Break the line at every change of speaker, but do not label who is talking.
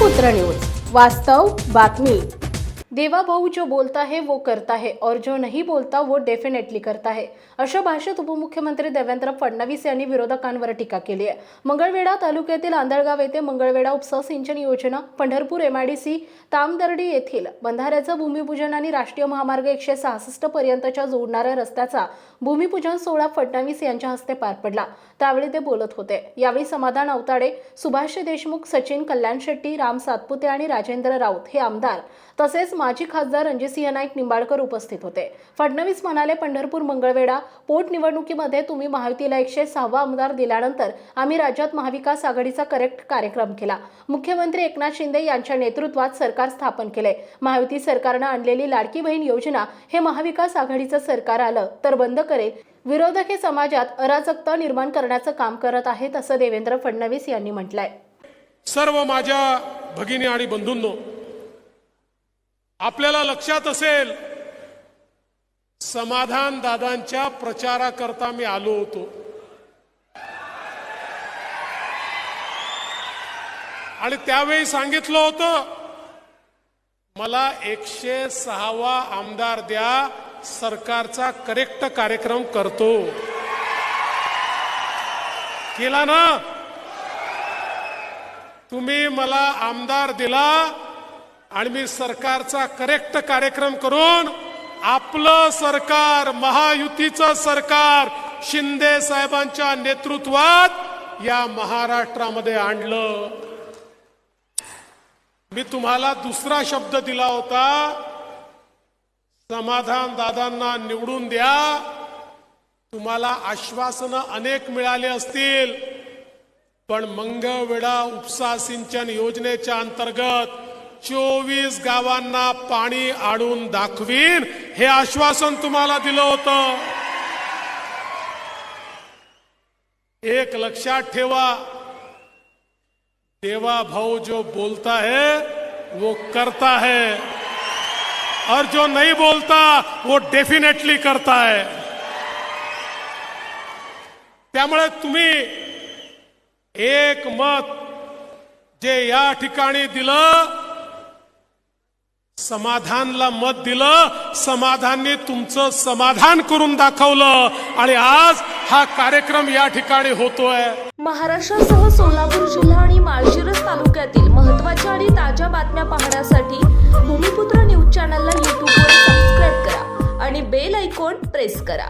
पुत्र न्यूज. वास्तव बातमी. देवा भाऊ जो बोलता है वो करता है और जो नहीं बोलता वो डेफिनेटली करता है. अशा भाषेत उपमुख्यमंत्री देवेंद्र फडणवीस यांनी विरोधकांवर टीका केली आहे. मंगळवेढा तालुक्यातील आंधळगाव येथे मंगळवेढा उपसा सिंचन योजना पंढरपूर एमआयडीसी तामदर्डी येथील बंधाऱ्याचं भूमिपूजन आणि राष्ट्रीय महामार्ग एकशे सहासष्ट पर्यंतच्या जोडणाऱ्या रस्त्याचा भूमिपूजन सोहळा फडणवीस यांच्या हस्ते पार पडला. त्यावेळी ते बोलत होते. यावेळी समाधान अवताडे सुभाष देशमुख सचिन कल्याण शेट्टी राम सातपुते आणि राजेंद्र राऊत हे आमदार. तसेच माजी खासदार रणजितसिंह नाईक निंबाळकर उपस्थित होते. फडणवीस म्हणाले पंढरपूर मंगळवेढा पोटनिवडणुकीमध्ये तुम्ही महायुतीला एकशे सहावा आमदार दिल्यानंतर आम्ही राज्यात महाविकास आघाडीचा करेक्ट कार्यक्रम केला. मुख्यमंत्री एकनाथ शिंदे यांच्या नेतृत्वात सरकार स्थापन केले. महायुती सरकारनं आणलेली लाडकी बहीण योजना हे महाविकास आघाडीचं सरकार आलं तर बंद करेल. विरोधक हे समाजात अराजकता निर्माण करण्याचं काम करत आहेत असं देवेंद्र फडणवीस यांनी म्हटलंय.
सर्व माझ्या भगिनी आणि बंधूंनो आपल्याला लक्षात असेल समाधान दादांच्या प्रचाराकरता मी आलो होतो. आणि त्यावेळी सांगितलं होतं मला एकशे सहावा आमदार द्या सरकारचा करेक्ट कार्यक्रम करतो. केला ना? तुम्ही मला आमदार दिला आणि मी सरकारचा करेक्ट कार्यक्रम करून आपलं सरकार महायुतीचं सरकार शिंदे साहेबांच्या नेतृत्वात या महाराष्ट्रामध्ये आणलं. मी तुम्हाला दुसरा शब्द दिला होता समाधान दादांना निवडून द्या. तुम्हाला आश्वासनं अनेक मिळाले असतील पण मंगळवेढा उपसा सिंचन योजनेच्या अंतर्गत चोवीस गावांना पाणी आणून दाखवीन, हे आश्वासन तुम्हाला दिलं होतं. एक लक्षात ठेवा, देवा भाऊ जो बोलता है, वो करता है. और जो नहीं बोलता, वो डेफिनेटली करता है. त्यामुळे तुम्ही एक मत जे या ठिकाणी दिलं समाधानला मत दिलं समाधानने तुमचं समाधान करून दाखवलं. आणि आज हा कार्यक्रम या ठिकाणी होतोय.
महाराष्ट्रासह सोलापूर जिल्हा आणि माळशिरस तालुक्यातील महत्त्वाच्या आणि ताज्या बातम्या पाहण्यासाठी भूमिपुत्र न्यूज चॅनलला यूट्यूबवर सबस्क्राईब करा आणि बेल ऐकॉन प्रेस करा.